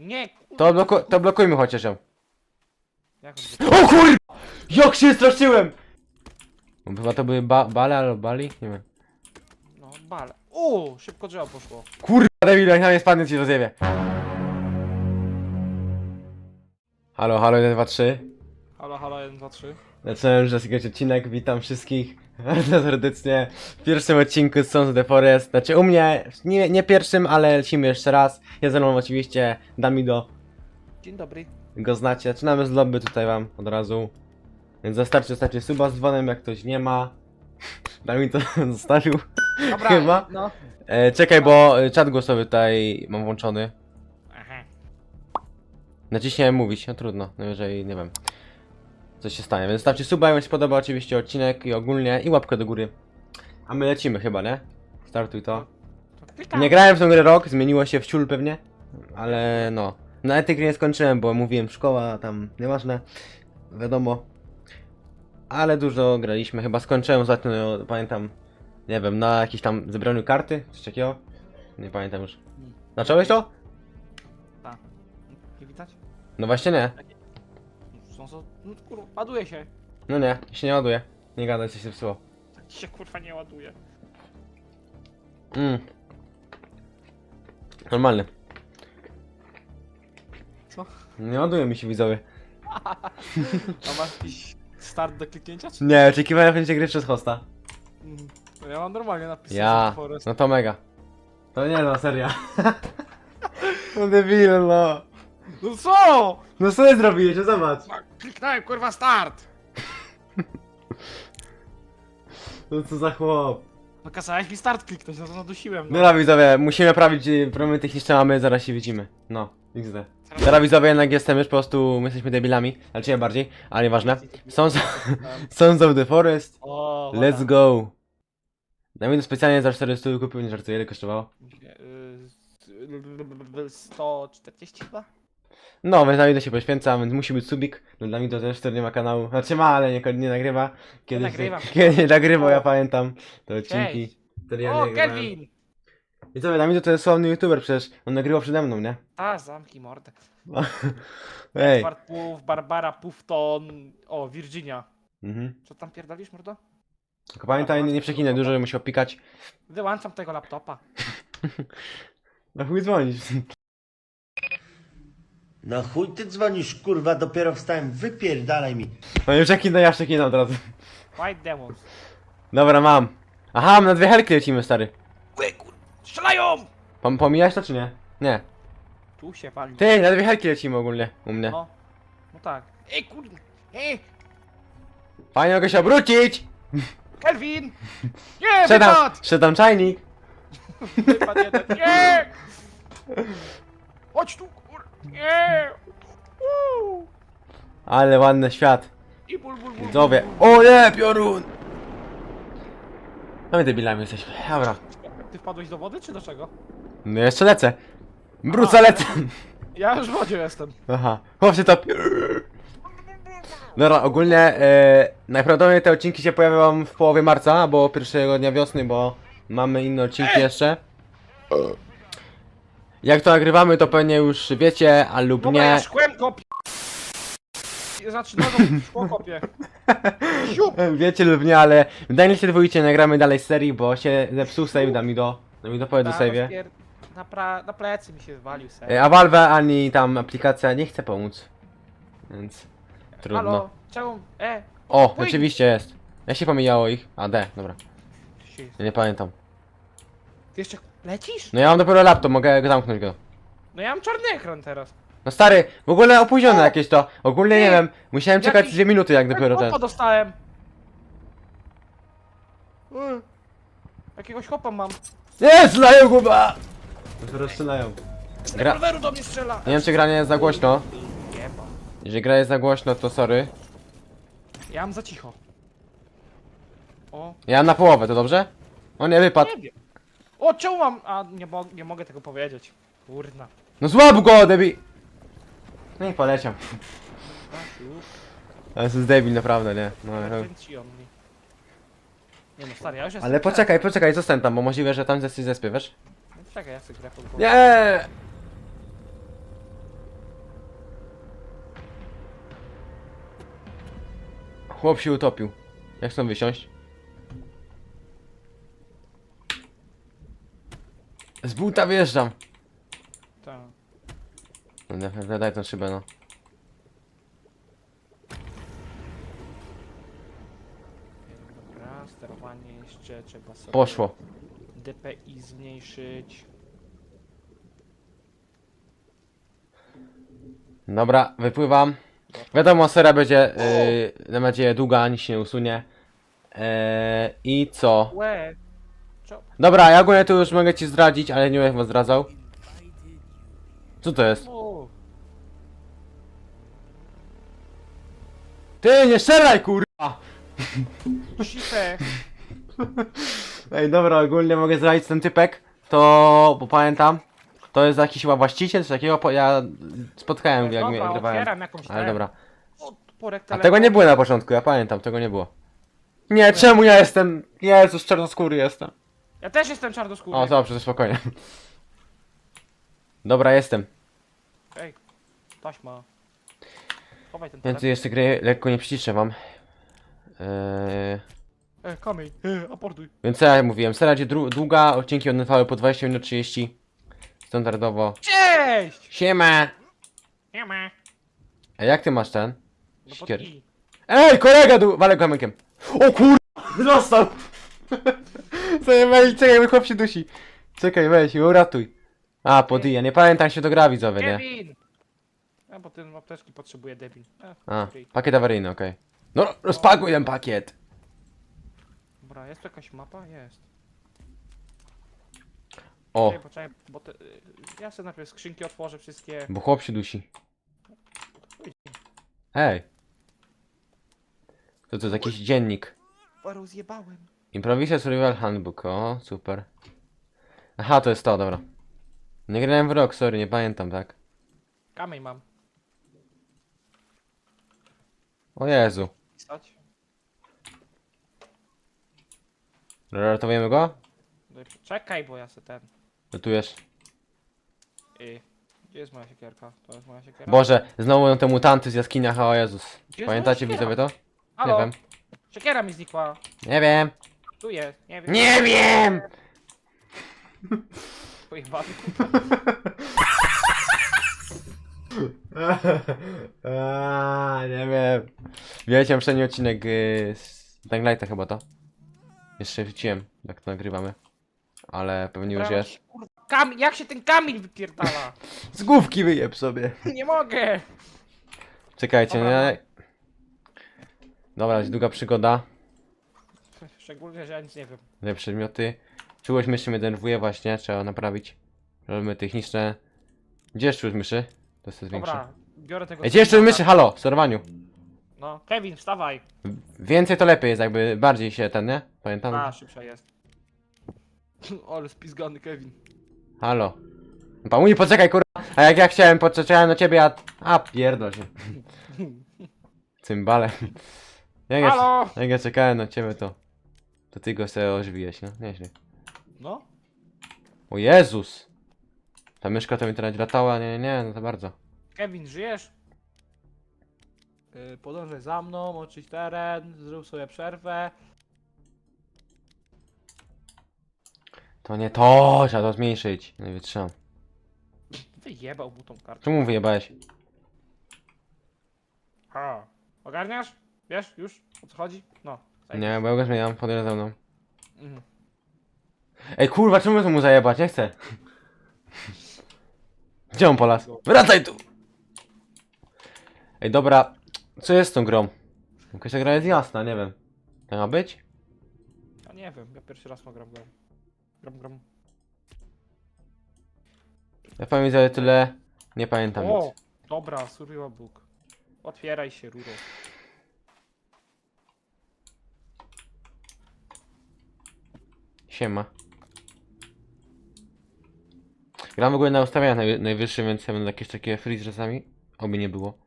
Nie, kurwa. To, bloku to blokujmy chociaż ją. Jak on O kur... Jak się straszyłem! Chyba to były ba bale albo bali? Nie wiem. No, bale. O, szybko drzewo poszło. Kurwa, debil, jak na mnie spadnie ci rozjebie. Halo, halo, 1, 2, 3. Halo, halo, 1, 2, 3. Zacząłem już zasypiać odcinek, witam wszystkich bardzo serdecznie w pierwszym odcinku z Sons of the Forest. Znaczy u mnie, nie, nie pierwszym, ale lecimy jeszcze raz. Ja ze mną oczywiście, Damido, Dzień dobry. go znacie. Zaczynamy z lobby tutaj wam od razu. Więc zostawcie, zostawcie suba z dzwonem, jak ktoś nie ma. Damido zostawił. Dobra, Chyba. no. E, czekaj, bo e, czat głosowy tutaj mam włączony. Aha. Naciśniałem mówić, no trudno, no jeżeli nie wiem. Co się stanie, więc stawcie suba, jak się podoba oczywiście odcinek i ogólnie i łapkę do góry. A my lecimy chyba, nie? Startuj to. Nie grałem w tą grę rok, zmieniło się w ciul pewnie, ale no. Na etyk nie skończyłem, bo mówiłem szkoła, tam nieważne, wiadomo. Ale dużo graliśmy, chyba skończyłem ostatnio, no, pamiętam, nie wiem, na jakiś tam zebraniu karty, coś takiego. Nie pamiętam już. Zacząłeś to? Tak. Nie widać? No właśnie nie. No kurwa, ładuje się. No nie, się nie ładuje. Nie gadaj, coś się psuło. Tak się kurwa nie ładuje. Mm. Normalny. Co? Nie ładuje mi się widzowie. A masz jakiś start do kliknięcia, czy? Nie, oczekiwałem będzie gry przez hosta. Mhm. No ja mam normalnie napisane Ja. Forest. No to mega. To nie no, seria. No debil, no. No co? No co ty zrobiłeś, no zobacz. No, Kliknąłem kurwa start. No co za chłop. No kazałeś mi start kliknąć, no to zadusiłem. No. Dobra widzowie, musimy naprawić y, problemy techniczne mamy, zaraz się widzimy. No, XD. Teraz widzowie jednak jestem już po prostu, my jesteśmy debilami, znaczy nie bardziej, ale nieważne. Sons, Sons of the Forest, O, let's go. Damian specjalnie za 400 kupił, nie żartuję, ile kosztowało? Yy, 140 chyba? No, więc Dawid się poświęca, więc musi być subik. No dla mnie to też nie ma kanału. Znaczy ma, ale nie, nie nagrywa. Kiedy nagrywam. kiedy nie nagrywał, ja pamiętam te odcinki. Cześć. Wtedy ja O, nagrywałem. Kelvin! I co, Dawid to jest sławny youtuber przecież. On nagrywał przede mną, nie? A, zamki mordę. Ej. Edward Puf, Barbara Pufton, o, Virginia. Mhm. Co tam pierdolisz, mordo? Tylko pamiętaj, nie, nie dużo, że musiał pikać. Wyłączam tego laptopa. Na chuj dzwonić. No chuj ty dzwonisz, kurwa, dopiero wstałem, wypierdalaj mi. No już przeklinaj, ja przeklinam od razu. White Demons. Dobra, mam. Aha, na dwie helki lecimy, stary. Ły, kur... Strzelają! Pom pomijałeś to czy nie? Nie. Tu się wali. Ty, na dwie helki lecimy ogólnie, u mnie. No. No tak. Ej, kur... Ej, Fajnie mogę się obrócić! Kelvin! Nie, Szedam, wypad! szedam czajnik. Wypad jeden. Nie! Chodź tu. Ale ładny świat. I ból, ból, ból. Widzowie. O nie, piorun! No my debilami jesteśmy. Dobra. Ty wpadłeś do wody, czy do czego? No jeszcze lecę. Wrócę, A. lecę. Ja już w wodzie jestem. Aha. Chłop się topi. Dobra, ogólnie e, najprawdopodobniej te odcinki się pojawią w połowie marca, albo pierwszego dnia wiosny, bo mamy inne odcinki jeszcze. Jak to nagrywamy, to pewnie już wiecie, a lub Dobra, nie. ja szkłem kopię. Znaczy, nogą szkło kopię. Siup! Wiecie lub nie, ale mi się dwójcie nagramy dalej serii, bo się zepsuł save, da mi do, da mi do powie do Tak, save'ie. rozpier- Na, pra... na plecy mi się zwalił E, ser. A Valve ani tam aplikacja nie chce pomóc. Więc trudno. Halo, czemu? E, O, Oj. oczywiście jest. Jak się pomijało ich? A, D, dobra. się- Ja nie pamiętam. Ty jeszcze lecisz? No ja mam dopiero laptop, mogę zamknąć go. No ja mam czarny ekran teraz. No stary, w ogóle opóźnione jakieś to. Ogólnie nie Ty, wiem, musiałem czekać jakiś- dwie minuty jak dopiero ten. Chopa dostałem. Mm. Jakiegoś chopa mam. Nie, strzelają guba! Dopiero strzelają. Z Gra- rewolweru do mnie strzela. Nie wiem czy gra nie jest za głośno. Jeba. Jeżeli gra jest za głośno, to sorry. Ja mam za cicho. O, Ja mam na połowę, to dobrze? O nie, wypadł. nie wiem. O, czemu mam... A, nie, mo nie mogę tego powiedzieć. Kurna. No złap go, debi! No i poleciał. Ale to jest debil, naprawdę, nie? No, ale... Nie no, stary, ja już ale poczekaj, poczekaj, zostań tam, bo możliwe, że tam jesteś zespie, wiesz? No, Czekaj, ja sobie grę. Nie! Chłop się utopił. Jak chcą wysiąść? Z buta wjeżdżam. Tak. No, nie, daj tą szybę, no. Dobra, sterowanie jeszcze trzeba sobie... Poszło. DPI zmniejszyć. Dobra, wypływam. Wiadomo, sera będzie, yy, na nadzieję długa, nic się nie usunie. Eee, I co? Łe! Dobra, ja ogólnie tu już mogę ci zdradzić, ale nie będę was zdradzał. Co to jest? O, Ty, nie strzelaj, kurwa! sipę! Ej, dobra, ogólnie mogę zdradzić ten typek, to, bo pamiętam, to jest jakiś chyba właściciel, coś takiego, po- ja spotkałem, jak mnie Dobra, grywałem. otwieram jakąś Ale dobra. A tego nie było na początku, ja pamiętam, tego nie było. Nie, czemu ja jestem, Jezus, czarnoskóry jestem. Ja też jestem czarnoskóry. O, dobrze, to spokojnie. Dobra, jestem. Ej, taśma. Chowaj ten Więc telefon. jeszcze gry lekko nie przyciszę wam. Eee, E, kamień, e, aportuj. więc co ja mówiłem, seria będzie dru- długa, odcinki one trwały po 20 minut 30. Standardowo. Cześć! Siema! Nie ma. A jak ty masz ten? No pod Sikier. i. Ej, kolega du... Walę kamykiem. O kur... Został! Weź, czekaj, mój chłop się dusi. Czekaj, weź, uratuj. A, pod i, ja nie pamiętam się to gra widzowie, nie? Kevin! A, bo ten apteczki potrzebuje debil. E, A, okej. pakiet awaryjny, okej. No, rozpakuj ten pakiet. Dobra, jest tu jakaś mapa? Jest. O, Ej, poczekaj, bo te, y, ja sobie najpierw skrzynki otworzę wszystkie. bo chłop się dusi. Ej. To to jest jakiś dziennik. Paru zjebałem. Improvisa Survival Handbook, o, super. Aha, to jest to, dobra. Nie grałem w rok, sorry, nie pamiętam, tak? Kamień mam. O Jezu. Stać. Ratowujemy go? No i Czekaj, bo ja se ten. Ratujesz. Y, gdzie jest moja siekierka? To jest moja siekierka. Boże, znowu te mutanty z jaskiniach, o Jezus. Gdzie jest Pamiętacie widzowie to? Halo? Nie wiem. Siekiera mi znikła. Nie wiem. Tu jest, nie wiem. Nie wiem! Pojebany. Aaaa, nie wiem. Wiecie, odcinek yy, z Dying Lighta chyba to. Jeszcze wróciłem, jak to nagrywamy. Ale pewnie już jest. Kurwa, Kam jak się ten kamień wypierdala? Z główki wyjeb sobie. Nie mogę! Czekajcie, Dobra. nie? Dobra, jest długa przygoda. Szczególnie, że ja nic nie wiem. Te przedmioty. Czułość myszy mnie denerwuje właśnie, trzeba naprawić. Problemy techniczne. Gdzie jest czułość myszy? To jest większe. Dobra, biorę tego... Ej, Gdzie jest czułość myszy? Halo, w sterowaniu. No, Kevin, wstawaj. Więcej to lepiej jest, jakby bardziej się ten, nie? Pamiętam? A, szybsza jest. Ale spizgany Kevin. Halo. Pamuni, poczekaj, kurwa. A jak ja chciałem, poczekałem na ciebie, a... A, pierdol się. Cymbale. Jak ja, Halo! jak ja czekałem na ciebie, to... To ty go sobie ożywiłeś, no? Nieźle. No? O Jezus! Ta myszka to mi teraz latała, nie, nie, no to bardzo. Kevin, żyjesz? Yy, podążaj za mną, oczyść teren, zrób sobie przerwę. To nie to, trzeba to zmniejszyć. Nie wytrzymam. Wyjebał mu tą kartę. Czemu wyjebałeś? Ha. Ogarniasz? Wiesz już o co chodzi? No. Nie, bo ja go zmieniam, podjeżdża za mną. Mhm. Ej, kurwa, czemu to mu zajebać? Nie chcę. Gdzie on polas? Wracaj tu! Ej, dobra. Co jest z tą grą? Jakaś ta gra jest jasna, nie wiem. To ma być? Ja nie wiem, ja pierwszy raz gram gram. Gram gram. Ja że tyle. Nie pamiętam O! nic. Dobra, survival book. Otwieraj się, Ruro. Siema. Gram w ogóle na ustawieniach naj, najwyższym, więc ja będę jakieś takie freeze czasami. Oby nie było.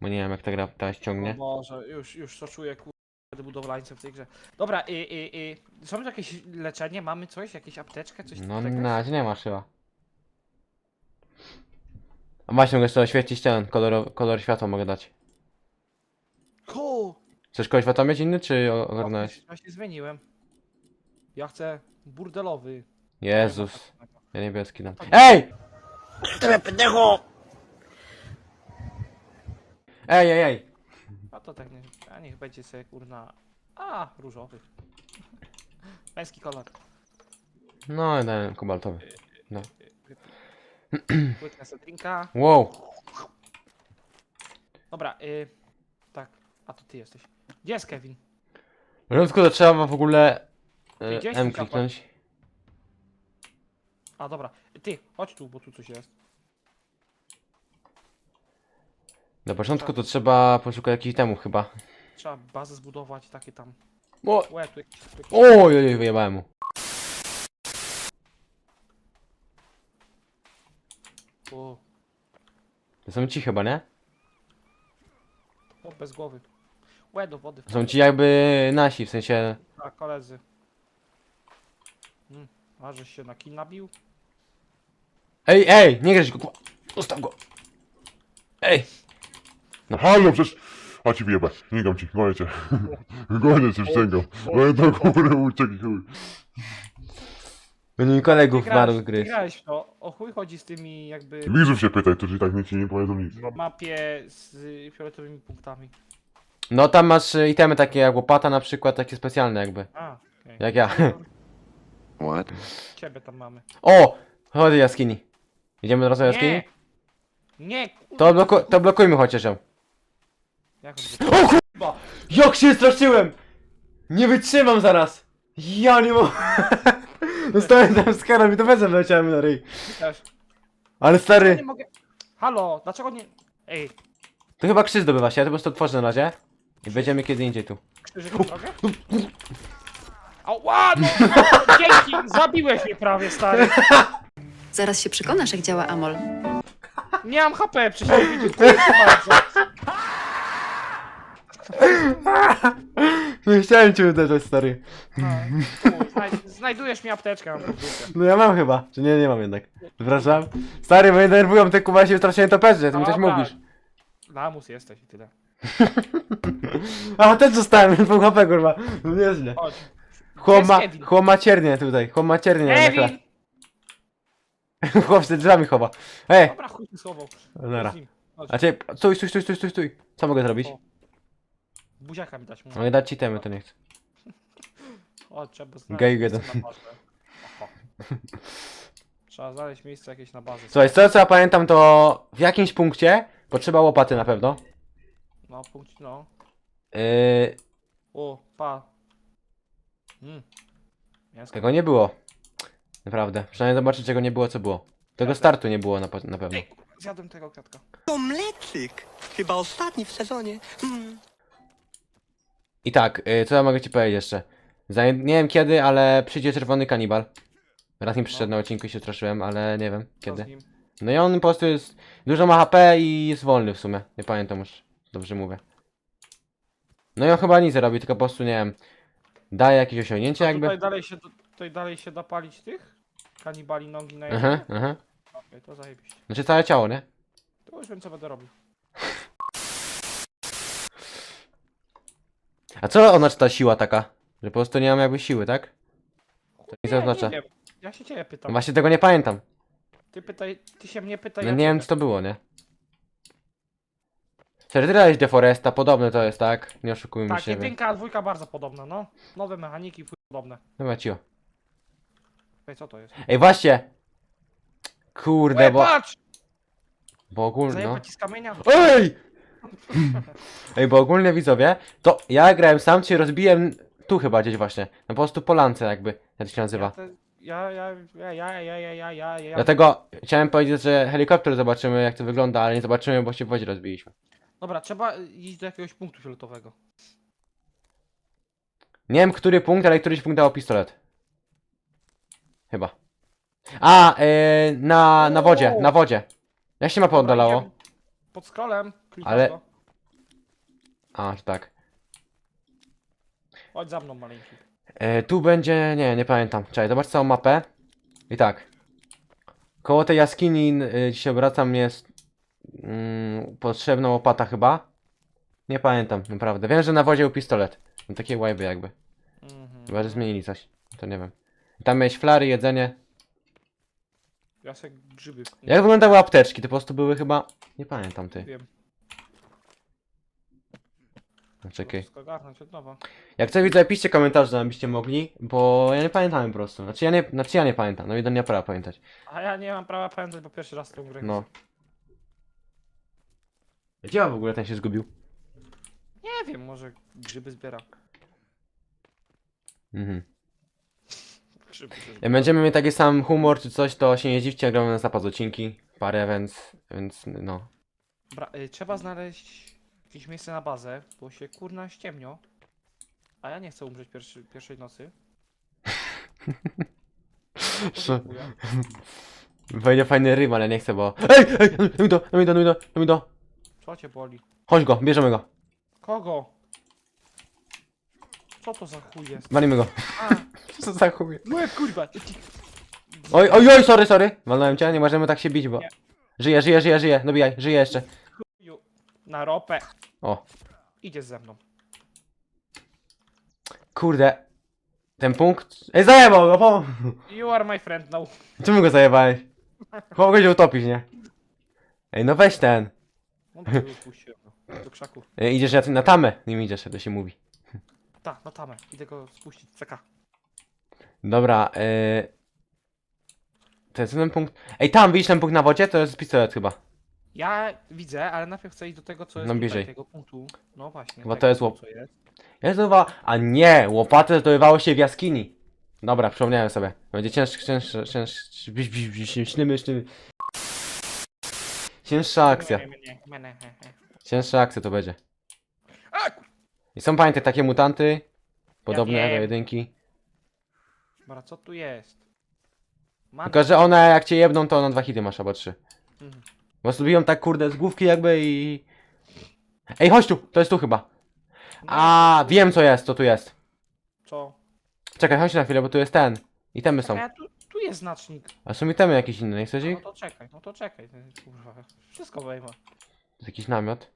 Bo nie wiem jak ta gra teraz ciągnie. O Boże, już, już to czuję, kur... Będę budowlańcem w tej grze. Dobra, i, i, i... Są tu jakieś leczenie? Mamy coś? Jakieś apteczkę? Coś No takiego? na razie nie masz chyba. A właśnie mogę jeszcze oświecić ten kolor, kolor światła mogę dać. Cool! Chcesz kogoś atomie mieć inny, czy o- ogarnąłeś? Się zmieniłem. Ja chcę burdelowy. Jezus. Ja niebieski dam. EJ! Ej, ej, ej. A to tak nie. A niech będzie sobie kurna. A, różowy. Męski kolor. No, dałem kobaltowy. Płytkę sobie drinka. Wow. Dobra, y, tak. A to ty jesteś. Gdzie jest Kevin? Na początku to trzeba w ogóle Ty e, gdzieś M kliknąć. A dobra. Ty, chodź tu, bo tu coś jest. Na początku to trzeba poszukać jakichś temu chyba. Trzeba bazę zbudować, takie tam. O! Łe, tu jakieś, tu jakieś... Oj, oj, oj, wyjebałem mu. O, To są ci chyba, nie? o, bez głowy. Łe, do wody. To są ci jakby nasi, w sensie... A, koledzy. Hmm, a żeś się na kin nabił? Ej, ej, nie grać go, kurwa. Zostaw go. Ej. No halo, przecież... A ci wyjebę, nie gam ci, gonię cię. Gonię cię, wścięgam. Gonię do góry, uciekaj chuj. Będzie mi kolegów grałeś, marł gry. grałeś w to. O chuj chodzi z tymi jakby Widzów się pytaj, to ci tak nic ci nie powiedzą nic. na mapie z y, fioletowymi punktami. No tam masz e, itemy takie jak łopata na przykład, takie specjalne jakby. A, okej. Jak ja. What? Ciebie tam mamy. O! Chodź do jaskini. Idziemy do jaskini? Nie! To, bloku to blokujmy chociaż ją. Jak on O kurwa! Jak się straszyłem! Nie wytrzymam zaraz! Ja nie mogę. Dostałem tam z karą i to bezem leciałem na ryj. też. Ale Nie stary, mogę. Halo, dlaczego nie. Ej, to chyba krzyż zdobywa się, ja to po prostu otworzę na razie. I będziemy kiedy indziej tu. krzyżyk drogę? Ała, no, no, dzięki, zabiłeś mnie prawie, stary. Zaraz się przekonasz, jak działa Amol. Nie mam HP, przysięgam, dziękuję ci bardzo. Nie chciałem cię uderzać, stary. No, znaj- znajdujesz mi apteczkę, mam. No ja mam chyba, czy nie, nie mam jednak. Przepraszam. Stary, bo mnie denerwują te kuba się strasznie toperze, ty mi coś Dobra. mówisz. Lamus jesteś i tyle. A, też zostałem, pół HP, kurwa. No nieźle. Chodź. Chłop ma, Jest Kevin. chłop ma ciernie tutaj, chłop ma ciernie na. Kevin! Chłop się drzwiami chowa. Ej, Dobra, chuj się schował. dobra. Z nim. Chodź. A cię, stój, stój, stój, stój, stój, stój. Co mogę zrobić? O. Buziaka mi dać mu. No i dać ci temy, to nie chcę. O, trzeba znaleźć Gej miejsce jeden. na bazę. Trzeba znaleźć miejsce jakieś na bazę. Słuchaj, z tego co ja pamiętam, to w jakimś punkcie potrzeba łopaty na pewno. No, punkt, no. Yy, O, pa. Mm. Mięsko. tego nie było. Naprawdę. Przynajmniej zobaczyć, czego nie było, co było. Tego startu nie było na, pe- na pewno. Ej, kurwa, zjadłem tego kwiatka. To mleczyk. Chyba ostatni w sezonie. Mm. I tak, yy, co ja mogę ci powiedzieć jeszcze? Nie wiem kiedy, ale przyjdzie czerwony kanibal. Raz mi przyszedł na odcinku i się straszyłem, ale nie wiem Co z kiedy. nim? No i on po prostu jest. Dużo ma HP i jest wolny w sumie. Nie pamiętam już. Dobrze mówię. No i on chyba nic nie robi, tylko po prostu nie wiem. Daje jakieś osiągnięcie A jakby. tutaj dalej się, tutaj dalej się da palić tych? Kanibali nogi na Aha, aha. Okej, to zajebiście. Znaczy całe ciało, nie? To już wiem co będę robił. A co oznacza ta siła taka? Że po prostu nie mam jakby siły, tak? To nic nie oznacza. Nie wiem. Ja się ciebie No pytam. właśnie tego nie pamiętam. Ty pytaj, ty się mnie pytaj. No ja nie wiem co to było, nie? Serio, ty dałeś Deforesta, podobne to jest, tak? Nie oszukujmy Tak, się. jedynka, a dwójka bardzo podobna, no. Nowe mechaniki, fuj, podobne. Dobra, cio. Ej, co to jest? Ej, właśnie! Kurde, Ej, bo... patrz! Bo ogólnie, no. Ci z kamienia? Ej! Ej, bo ogólnie widzowie, to ja grałem sam, czy rozbiłem tu chyba gdzieś właśnie. No po prostu po lance jakby, jak to się Ja, nazywa. te, ja, ja, ja, ja, ja, ja, ja, ja, ja. Dlatego chciałem powiedzieć, że helikopter zobaczymy jak to wygląda, ale nie zobaczymy, bo się w wodzie rozbiliśmy. Dobra, trzeba iść do jakiegoś punktu fioletowego. Nie wiem, który punkt, ale któryś punkt dało pistolet. Chyba. A, yy, na, na wodzie, na wodzie. Jak się mapa Dobra, oddalało? idziemy Pod scrollem, klikasz Ale- to. A, że tak. Chodź za mną, maleńki. E, tu będzie, nie, nie pamiętam. Czekaj, zobacz całą mapę. I tak. Koło tej jaskini, y, gdzie się obracam, jest mm, potrzebna łopata chyba. Nie pamiętam, naprawdę. Wiem, że na wodzie był pistolet. No, takie łajby jakby. Mhm. Chyba, że zmienili coś. To nie wiem. Tam miałeś flary, jedzenie. Ja se grzyby. Jak wyglądały apteczki? To po prostu były chyba... Nie pamiętam ty. Wiem. No, Czekaj. Wszystko ogarnąć od nowa. Jak coś widzę, piszcie komentarze, abyście mogli, bo ja nie pamiętam po prostu. Znaczy ja nie, znaczy ja nie pamiętam, no i do nie prawa pamiętać. A ja nie mam prawa pamiętać, bo pierwszy raz tą grę. No. Gdzie w ogóle ten się zgubił? Nie wiem, może grzyby zbiera. Mhm. Grzyby się Jak będziemy mieć taki sam humor czy coś, to się nie dziwcie, gramy na zapas odcinki. Parę, więc, więc no. Dobra, y, trzeba znaleźć jakieś miejsce na bazę, bo się kurna ściemnio. A ja nie chcę umrzeć pierwszy, pierwszej nocy. Podziękuję. Wejdzie fajny rym, ale nie chcę, bo... Ej, ej, no mi do, no mi do, no mi do, no mi do. Co cię boli? Chodź go, bierzemy go. Kogo? Co to za chuj jest? Walimy go. A, Co za chuj? łeb kurwa! Oj, oj, oj, sorry, sorry. Walnąłem cię, nie możemy tak się bić, bo... Nie. Żyje, żyje, żyje, żyje. Dobijaj, żyje jeszcze. Chuju. Na ropę. O, Idzie ze mną. kurde. Ten punkt... Ej, zajebał go, po... You are my friend now. Czemu go zajebałeś? Chłop go się utopić, nie? Ej, no weź ten. No to go puściłem. Do krzaków. Ej, idziesz na, na tamę, nim idziesz, to się mówi. Ta, na tamę. Idę go spuścić. CK. Dobra, yy... To jest ten punkt... Ej, tam, widzisz ten punkt na wodzie? To jest pistolet chyba. Ja widzę, ale najpierw chcę iść do tego, co jest No tutaj, bliżej. tego punktu. No właśnie. Chyba to tego jest łop- co jest. Ja zdobywa... A nie, łopatę zdobywało się w jaskini. Dobra, przypomniałem sobie. Będzie cięższy, cięższy, cięższy... biś, biś, biś, Ślimy, ślimy. Cięższa akcja. Nie, nie, nie, nie, nie, nie. Cięższa akcja to będzie. A, I są pamiętaj takie mutanty. Podobne Ja do jedynki. Dobra, co tu jest? Man... Tylko, że one jak cię jebną, to na dwa hity masz albo trzy. Mhm. Bo zrobiłem tak kurde z główki jakby i... Ej, chodź tu! To jest tu chyba. No, A, wiem co jest, co tu jest. Co? Czekaj, chodź na chwilę, bo tu jest ten. Itemy są. A tu, tu jest znacznik. A są itemy jakieś inne, nie chcesz No ich? to czekaj, no to czekaj. Kurwa, wszystko wejmę. To jest jakiś namiot.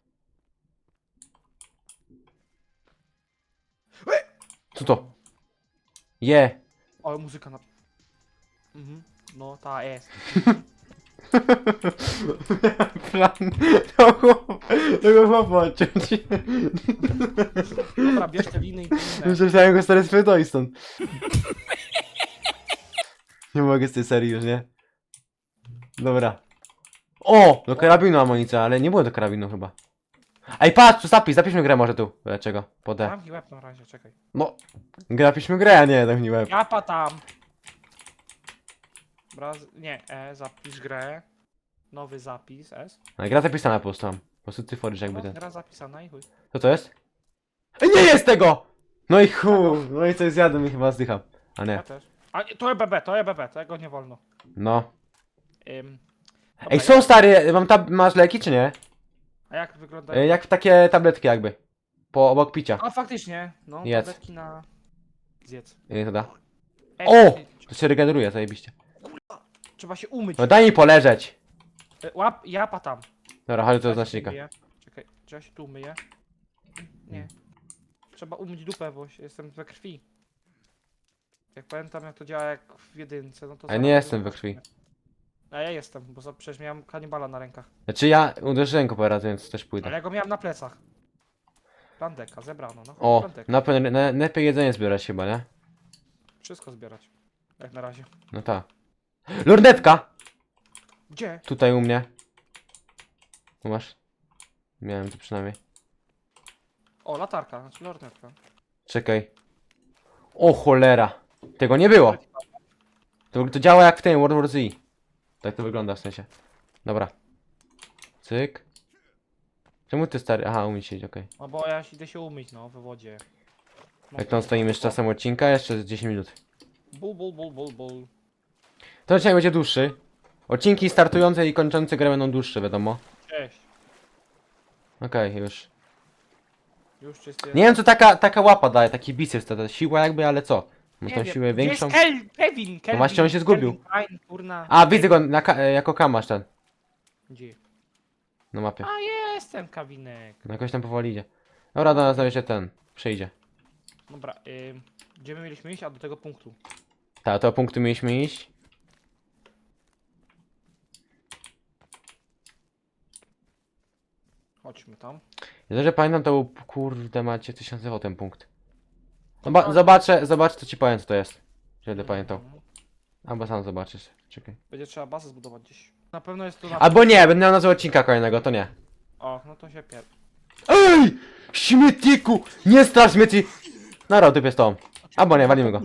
Co to? Je! O, muzyka na... Mhm. No, ta jest. Plan do chłopa, tego chłopa odciąć. Dobra, bierz te liny i. Myślałem go stary spytał i stąd. Nie mogę z tej serii już, nie? Dobra. O! Do karabinu amunicja, ale nie było do karabinu chyba. Ej, patrz, tu zapis, zapiszmy grę może tu. Dlaczego? Po D. Mam łeb na razie, czekaj. No. Zapiszmy grę, a nie, tam nie łeb. Japa tam! Braz... Nie, E, zapisz grę. Nowy zapis, S. Ale gra zapisana po prostu tam. Po prostu ty tworzysz jakby No, ten. gra zapisana i chuj. Co to jest? Ej, nie jest tego! No i chuj, no i coś zjadłem i chyba zdycham. A Ja nie. też. A nie, to EBB, to EBB, tego nie wolno. No. Ym, Ej, są stary, mam tab masz leki czy nie? A jak wygląda? E, Jak takie tabletki jakby. Po obok picia. A faktycznie, no, Jedz. tabletki na... Zjedz. Ile to da? Ej, O! To się regeneruje, zajebiście. Trzeba się umyć. No daj mi poleżeć. E, Łap, japa tam. Dobra, chodź do znacznika. umyje. Czekaj, czy ja się tu umyję? Nie. Trzeba umyć dupę, bo się- jestem we krwi. Jak pamiętam jak to działa jak w jedynce, no to... A nie jestem we krwi. A ja jestem, bo za- przecież miałem kanibala na rękach. Znaczy ja uderzyłem go parę razy, więc też Ale pójdę. ja go miałem na plecach. Plandeka, zebrano, no. O, Plandeka. na na, jedzenie zbierać chyba, nie? Wszystko zbierać. Jak na razie. No tak. Lornetka! Gdzie? Tutaj u mnie. Tu masz? Miałem to przynajmniej. O, latarka, znaczy lornetka. Czekaj. O cholera. Tego nie było. To, to działa jak w tym World War Z. Tak to wygląda w sensie. Dobra. Cyk. Czemu ty stary? Aha, umyć się, okej. No bo ja idę się umyć, no, we wodzie. No, Jak tam stoimy z czasem odcinka? Jeszcze z 10 minut. Bul, bul, bul, bul, bul. To odcinek będzie dłuższy. Odcinki startujące i kończące grę będą dłuższe, wiadomo. Cześć. Okej, już. Już czysty Nie wiem co taka, taka łapa daje, taki biceps, to siła jakby, ale co? Wiem. siłę Gdzie większą? Jest Kel Kevin, Kevin. właśnie on się zgubił. Kurna. A, widzę go na ka e, jako kamasz ten. Gdzie? Na mapie. A jestem, Kawinek. No jakoś tam powoli idzie. Dobra, do nas się ten. Przyjdzie. Dobra, ym, gdzie my mieliśmy iść? A do tego punktu. Tak, to punkty mieliśmy iść. Chodźmy tam. Ja że pamiętam, to był, kurde macie, co się nazywał ten punkt. Zoba zobaczę, zobaczę, co ci powiem, co to jest. Będę pamiętał. Albo sam zobaczysz. Czekaj. Będzie trzeba bazę zbudować gdzieś. Na pewno jest tu na... Albo nie, będę miał nazwę odcinka kolejnego, to nie. O, no to się pier... EJ! Śmietniku! Nie strasz śmieci! Dobra, typ jest to. Albo nie, walimy go.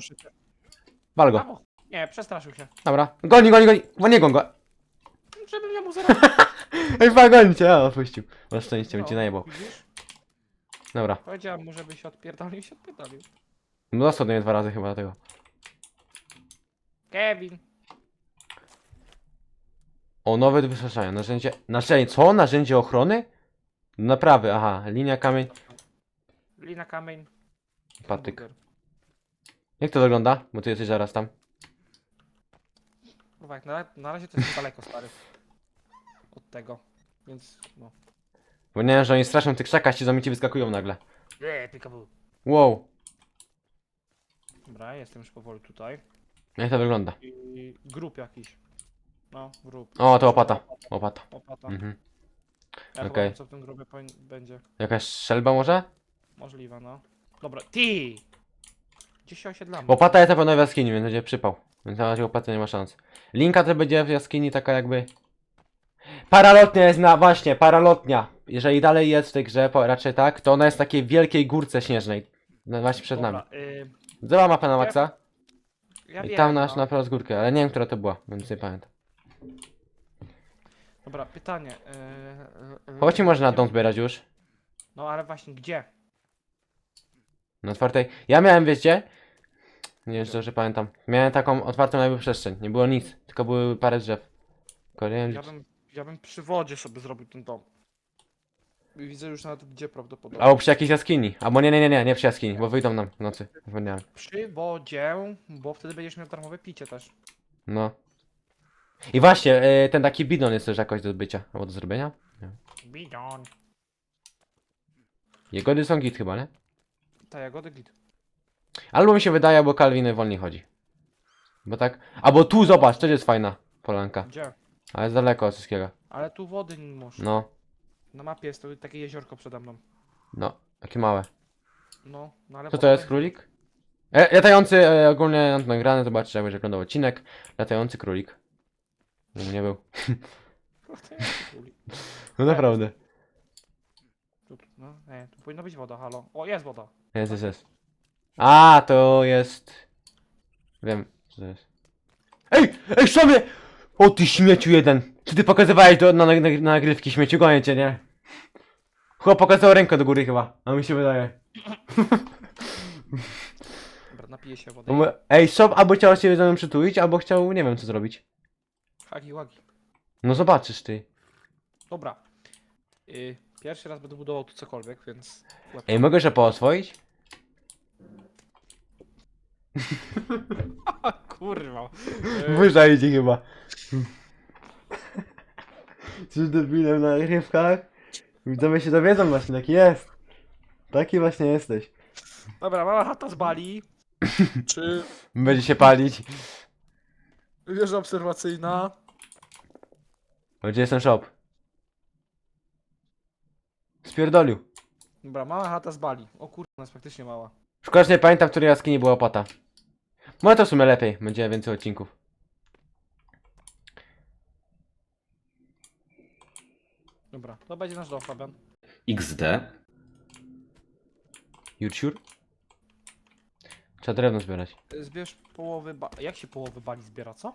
Wal go. Albo... Nie, przestraszył się. Dobra. Goni, goni, goni! Bo nie gon go. Żebym ja mu zaraz... Ej, fa, goni cię, opuścił. Masz szczęście, bym cię najebał. Widzisz? Dobra. Powiedziałem mu, żeby się odpierdolił i się odpierdolił. No dostał do mnie dwa razy chyba dlatego. Kevin. O, nowe wystraszania. Narzędzie... Narzędzie... Co? Narzędzie ochrony? Naprawy, aha. Linia, kamień. Lina kamień. Patyk. Jak to wygląda? Bo ty jesteś zaraz tam. Kurwa, jak na, na razie to jest daleko, stary. Od tego. Więc, no. Bo nie wiem, że oni straszą tych krzakach, ci zombie ci wyskakują nagle. Eee, pikabu. Wow. Dobra, jestem już powoli tutaj. Jak to wygląda? I grup jakiś. No, grup. O, to łopata. Łopata. Opata. Mhm. Ja Okej. chyba wiem, co w tym grubie powin- będzie. Jakaś strzelba może? Możliwe, no. Dobra, ty! Gdzie się osiedlamy? Łopata jest na pewno w jaskini, więc będzie przypał. Więc na razie łopaty nie ma szans. Linka to będzie w jaskini taka jakby... Paralotnia jest na... właśnie, paralotnia. Jeżeli dalej jest w tej grze, po, raczej tak, to ona jest w takiej wielkiej górce śnieżnej. No właśnie przed nami. Dobra, y, Zobacz mapę na maksa. ja I wiem, tam nasz no. na z górkę, ale nie wiem, która to była, więc nie pamiętam. Dobra, pytanie. Yy, Chodź mi może na dom zbierać już. No ale właśnie, gdzie? Na otwartej. Ja miałem, wiecie? Nie wiem, czy dobrze pamiętam. Miałem taką otwartą jakby przestrzeń. Nie było nic, tylko były parę drzew. Tylko nie wiem, Ja bym, ja bym przy wodzie sobie zrobił ten dom. Widzę już nawet gdzie prawdopodobnie. Albo przy jakiejś jaskini. Albo nie, nie, nie, nie, nie przy jaskini, bo wyjdą nam w nocy. Zapomniałem. Przy wodzie, bo wtedy będziesz miał darmowe picie też. No. I właśnie, y, ten taki bidon jest też jakoś do zbycia. Albo do zrobienia? Bidon. Jagody są git chyba, nie? Ta jagody git. Albo mi się wydaje, bo Calvin wolniej chodzi. Bo tak. Albo tu zobacz, to jest fajna polanka. Gdzie? Ale jest daleko od wszystkiego. Ale tu wody nie masz. No, Na mapie jest to takie jeziorko przede mną. no, takie małe. No, no ale Co to jest, królik? E, latający, e, ogólnie nagrany, zobaczcie jak będzie wyglądał odcinek. Latający królik. Żeby nie był. No naprawdę. Tu, no, nie, tu powinna być woda, halo. O, jest woda. Jest, jest, jest. A, to jest... Wiem, co to jest. Ej! Ej, szamie! O ty śmieciu jeden! Czy ty pokazywałeś do, na, na, na nagrywki śmieciu? Gonię cię, nie? Chłop pokazał rękę do góry chyba, a mi się wydaje. Dobra, napiję się wody. Ej, shop albo chciał się ze mną przytulić, albo chciał, nie wiem co zrobić. Hagi łagi. No zobaczysz ty. Dobra. Y, pierwszy raz będę budował tu cokolwiek, więc... Ej, mogę się pooswoić? Kurwa. Wyża idzie chyba. Czyż debilem na nagrywkach? Widzowie się dowiedzą właśnie, taki jest. Taki właśnie jesteś. Dobra, mała chata z Bali. Czy Będzie się palić. wieża obserwacyjna? Gdzie jest ten shop? Spierdolił. Dobra, mała chata z Bali. O kurwa, ona jest faktycznie mała. Szkoda, że nie pamiętam, w której jaskini była opata. Może to w sumie lepiej, będzie więcej odcinków. Dobra, to będzie nasz dom, Fabian. XD. YouTube? Trzeba drewno zbierać. Zbierz połowy ba... Jak się połowy Bali zbiera, co?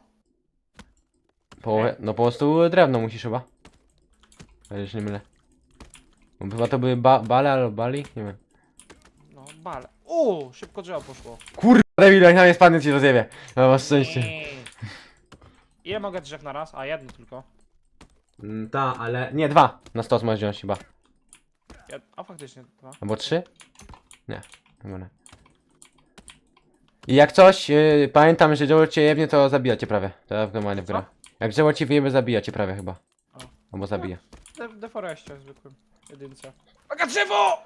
Połowę, no po prostu drewno musisz chyba. Ale już nie mylę. Bo chyba to były ba bale albo bali? Nie wiem. No, bale. O, szybko drzewo poszło. Kurwa, David, jak na mnie spadnie ci rozjebie. Na was szczęście. Eee. Ile mogę drzew na raz? A, jedno tylko. Mm, ta, ale... Nie, dwa. Na stos możesz wziąć chyba. Jed... A, faktycznie dwa. Albo trzy? Nie, chyba nie. I jak coś, yy, pamiętam, że dzieło cię jebnie, to zabija cię prawie. To ja w normalnie w grę. Jak dzieło cię wyjebie, zabija cię prawie chyba. O. Albo zabija. De deforeście zwykłym. Jedynce. Aga drzewo!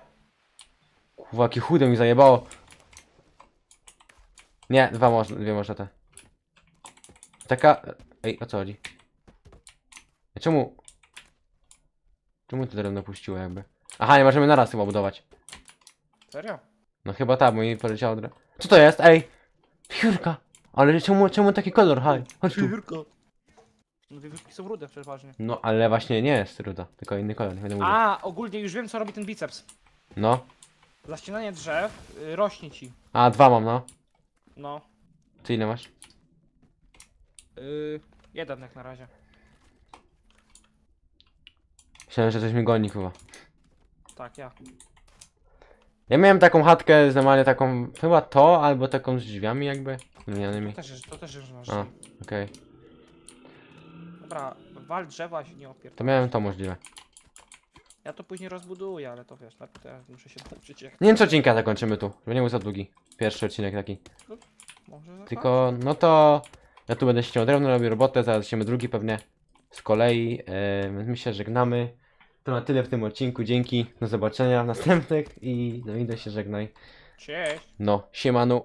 Kurwa, jakie chude mi zajebało. Nie, dwa można, dwie można te. Taka... Ej, o co chodzi? Czemu... Czemu to drewno puściło jakby? Aha, nie możemy naraz chyba budować. Serio? No chyba tak, bo mi poleciało drewno. Co to jest? Ej! Piórka! Ale czemu, czemu taki kolor? Haj, chodź tu. No wiewiórki są rude przeważnie. No, ale właśnie nie jest ruda, tylko inny kolor, nie będę mówił. A, ogólnie już wiem co robi ten biceps. No. Zaścinanie drzew y, rośnie ci. A, dwa mam, no. No. Ty ile masz? Y, jeden jak na razie. Myślałem, że coś mi goni chyba. Tak, ja. Ja miałem taką chatkę, normalnie taką, chyba to, albo taką z drzwiami jakby, zmienianymi. To też jest, to też jest masz. A, okej. Dobra, wal drzewa się nie opier. To miałem to możliwe. Ja to później rozbuduję, ale to wiesz, najpierw teraz muszę się nauczyć jak Nie wiem co odcinka zakończymy tu, żeby nie był za długi. Pierwszy odcinek taki. może za Tylko, no to ja tu będę ściął drewno, robię robotę, zaraz ściemy drugi pewnie z kolei. Yy, my się żegnamy. To na tyle w tym odcinku, dzięki, do zobaczenia w następnych i do się żegnaj. Cześć! No, siemanu.